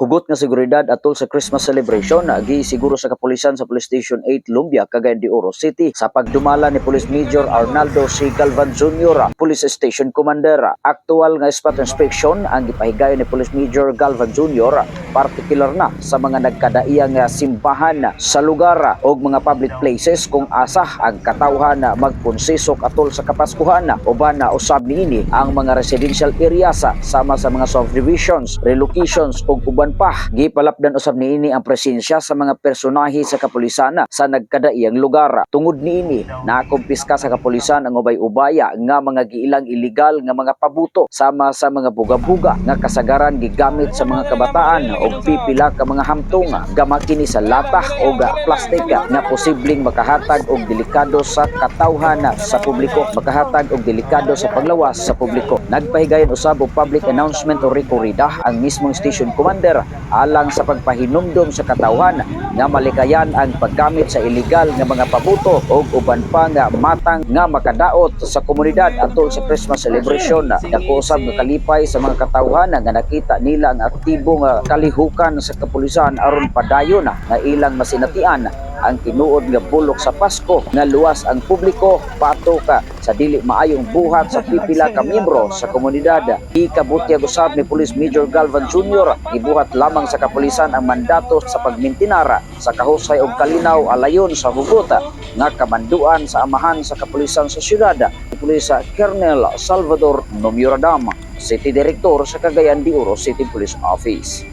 Hugot nga seguridad atol sa Christmas celebration na gi siguro sa kapulisan sa Police Station 8 Lumbia, Cagayan de Oro City sa pagdumala ni Police Major Arnaldo C. Galvan Jr., Police Station Commander. Aktual nga spot inspection ang gipahigayon ni Police Major Galvan Jr. particular na sa mga nagkadaiyang nga simbahan sa lugar o mga public places kung asa ang katawhan na magpunsisok atol sa kapaskuhan uban na usab niini ang mga residential areas sama sa mga subdivisions, relocations ug uban pa. Gipalapdan usab niini ang presensya sa mga personahe sa kapulisan sa nagkadaiyang lugar. Tungod niini, nakumpiska sa kapulisan ang ubay-ubaya nga mga giilang illegal nga mga pabuto sama sa mga buga-buga nga kasagaran gigamit sa mga kabataan og pipila ka mga hamtong gama kini sa latah o plastik nga posibleng makahatag og delikado sa katawhan sa publiko. Makahatag og delikado sa paglawas sa publiko. Nagpahigayon usab og public announcement o rekorida ang mismong station commander alang sa pagpahinumdom sa katawhan nga malikayan ang paggamit sa illegal nga mga pabuto o uban pa nga matang nga makadaot sa komunidad atol sa Christmas celebration. Dako usab nga kalipay sa mga katawhan nga nakita nila ang aktibo nga kalihukan sa kapulisan aron padayon nga ilang masinatian ang tinuod nga bulok sa Pasko nga luwas ang publiko pato ka sa dili maayong buhat sa pipila ka miyembro sa komunidad. Ikabuti usab ni Police Major Galvan Jr. gibuhat lamang sa kapulisan ang mandato sa pagmintinara sa kahusay ug kalinaw alayon sa hugot nga kamanduan sa amahan sa kapulisan sa syudad. Pulis Colonel Salvador Nomiradam, City Director sa Cagayan de Oro City Police Office.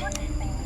important thing.